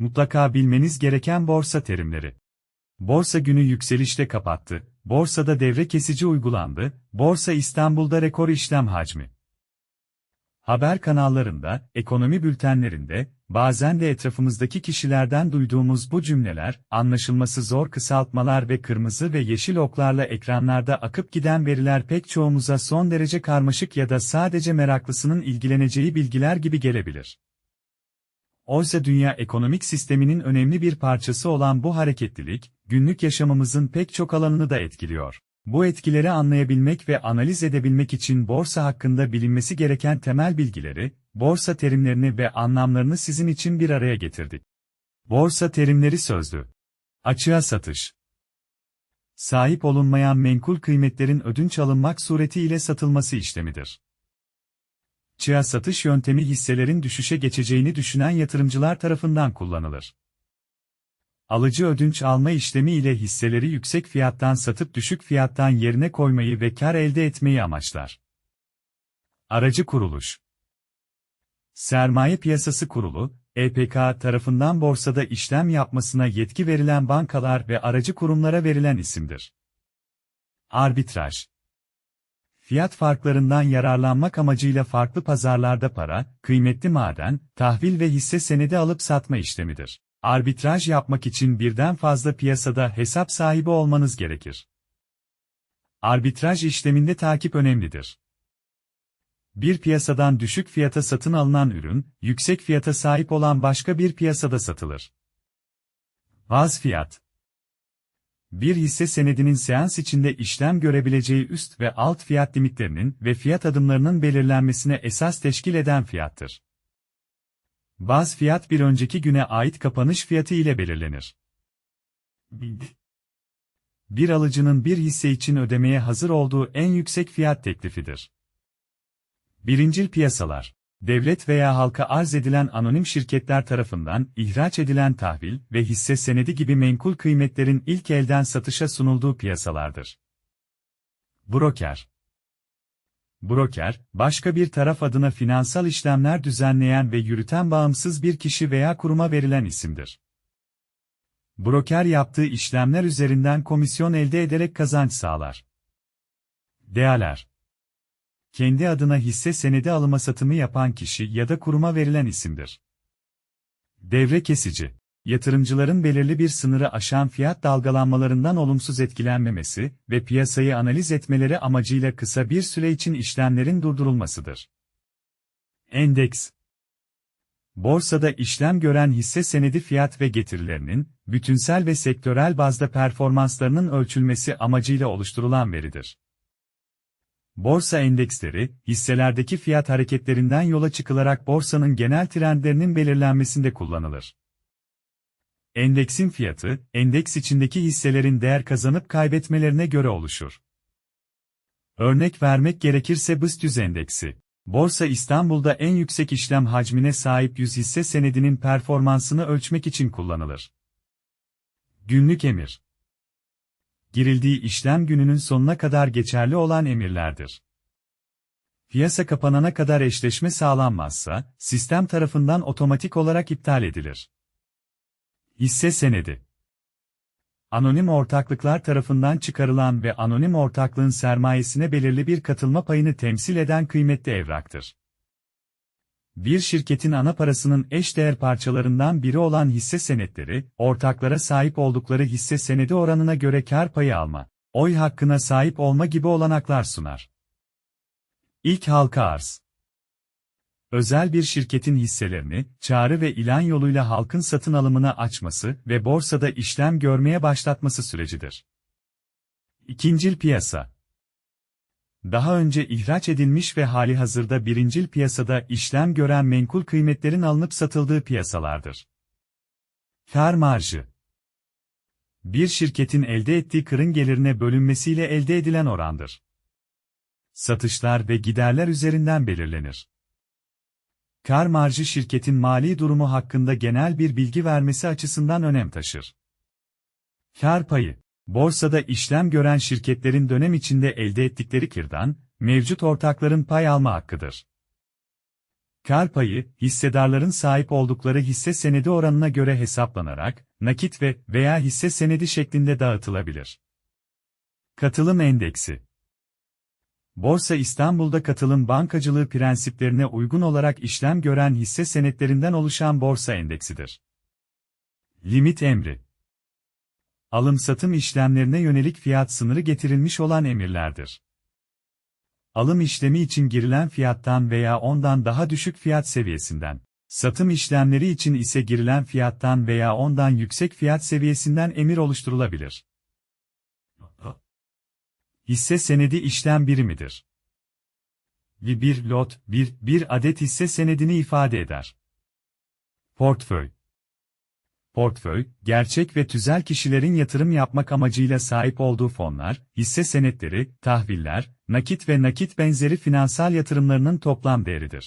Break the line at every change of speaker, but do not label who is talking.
Mutlaka bilmeniz gereken borsa terimleri. Borsa günü yükselişte kapattı. Borsada devre kesici uygulandı. Borsa İstanbul'da rekor işlem hacmi. Haber kanallarında, ekonomi bültenlerinde, bazen de etrafımızdaki kişilerden duyduğumuz bu cümleler, anlaşılması zor kısaltmalar ve kırmızı ve yeşil oklarla ekranlarda akıp giden veriler pek çoğumuza son derece karmaşık ya da sadece meraklısının ilgileneceği bilgiler gibi gelebilir. Oysa dünya ekonomik sisteminin önemli bir parçası olan bu hareketlilik, günlük yaşamımızın pek çok alanını da etkiliyor. Bu etkileri anlayabilmek ve analiz edebilmek için borsa hakkında bilinmesi gereken temel bilgileri, borsa terimlerini ve anlamlarını sizin için bir araya getirdik. Borsa terimleri sözlü. Açığa satış. Sahip olunmayan menkul kıymetlerin ödünç alınmak suretiyle satılması işlemidir. Çığa satış yöntemi hisselerin düşüşe geçeceğini düşünen yatırımcılar tarafından kullanılır. Alıcı ödünç alma işlemi ile hisseleri yüksek fiyattan satıp düşük fiyattan yerine koymayı ve kar elde etmeyi amaçlar. Aracı kuruluş Sermaye Piyasası Kurulu, EPK tarafından borsada işlem yapmasına yetki verilen bankalar ve aracı kurumlara verilen isimdir. Arbitraj Fiyat farklarından yararlanmak amacıyla farklı pazarlarda para, kıymetli maden, tahvil ve hisse senedi alıp satma işlemidir. Arbitraj yapmak için birden fazla piyasada hesap sahibi olmanız gerekir. Arbitraj işleminde takip önemlidir. Bir piyasadan düşük fiyata satın alınan ürün, yüksek fiyata sahip olan başka bir piyasada satılır. Vaz fiyat bir hisse senedinin seans içinde işlem görebileceği üst ve alt fiyat limitlerinin ve fiyat adımlarının belirlenmesine esas teşkil eden fiyattır. Baz fiyat bir önceki güne ait kapanış fiyatı ile belirlenir. Bir alıcının bir hisse için ödemeye hazır olduğu en yüksek fiyat teklifidir. Birincil piyasalar devlet veya halka arz edilen anonim şirketler tarafından ihraç edilen tahvil ve hisse senedi gibi menkul kıymetlerin ilk elden satışa sunulduğu piyasalardır. Broker Broker, başka bir taraf adına finansal işlemler düzenleyen ve yürüten bağımsız bir kişi veya kuruma verilen isimdir. Broker yaptığı işlemler üzerinden komisyon elde ederek kazanç sağlar. Değerler kendi adına hisse senedi alıma satımı yapan kişi ya da kuruma verilen isimdir. Devre kesici, yatırımcıların belirli bir sınırı aşan fiyat dalgalanmalarından olumsuz etkilenmemesi ve piyasayı analiz etmeleri amacıyla kısa bir süre için işlemlerin durdurulmasıdır. Endeks Borsada işlem gören hisse senedi fiyat ve getirilerinin, bütünsel ve sektörel bazda performanslarının ölçülmesi amacıyla oluşturulan veridir. Borsa endeksleri, hisselerdeki fiyat hareketlerinden yola çıkılarak borsanın genel trendlerinin belirlenmesinde kullanılır. Endeksin fiyatı, endeks içindeki hisselerin değer kazanıp kaybetmelerine göre oluşur. Örnek vermek gerekirse BIST 100 endeksi. Borsa İstanbul'da en yüksek işlem hacmine sahip 100 hisse senedinin performansını ölçmek için kullanılır. Günlük emir girildiği işlem gününün sonuna kadar geçerli olan emirlerdir. Piyasa kapanana kadar eşleşme sağlanmazsa, sistem tarafından otomatik olarak iptal edilir. Hisse senedi Anonim ortaklıklar tarafından çıkarılan ve anonim ortaklığın sermayesine belirli bir katılma payını temsil eden kıymetli evraktır. Bir şirketin ana parasının eş değer parçalarından biri olan hisse senetleri, ortaklara sahip oldukları hisse senedi oranına göre kar payı alma, oy hakkına sahip olma gibi olanaklar sunar. İlk halka arz Özel bir şirketin hisselerini, çağrı ve ilan yoluyla halkın satın alımına açması ve borsada işlem görmeye başlatması sürecidir. İkincil piyasa daha önce ihraç edilmiş ve hali hazırda birincil piyasada işlem gören menkul kıymetlerin alınıp satıldığı piyasalardır. Kar marjı Bir şirketin elde ettiği kırın gelirine bölünmesiyle elde edilen orandır. Satışlar ve giderler üzerinden belirlenir. Kar marjı şirketin mali durumu hakkında genel bir bilgi vermesi açısından önem taşır. Kar payı Borsada işlem gören şirketlerin dönem içinde elde ettikleri kirdan, mevcut ortakların pay alma hakkıdır. Kar payı, hissedarların sahip oldukları hisse senedi oranına göre hesaplanarak, nakit ve veya hisse senedi şeklinde dağıtılabilir. Katılım Endeksi Borsa İstanbul'da katılım bankacılığı prensiplerine uygun olarak işlem gören hisse senetlerinden oluşan borsa endeksidir. Limit emri Alım-satım işlemlerine yönelik fiyat sınırı getirilmiş olan emirlerdir. Alım işlemi için girilen fiyattan veya ondan daha düşük fiyat seviyesinden, satım işlemleri için ise girilen fiyattan veya ondan yüksek fiyat seviyesinden emir oluşturulabilir. Hisse senedi işlem birimidir. Bir, lot, bir, bir adet hisse senedini ifade eder. Portföy Portföy, gerçek ve tüzel kişilerin yatırım yapmak amacıyla sahip olduğu fonlar, hisse senetleri, tahviller, nakit ve nakit benzeri finansal yatırımlarının toplam değeridir.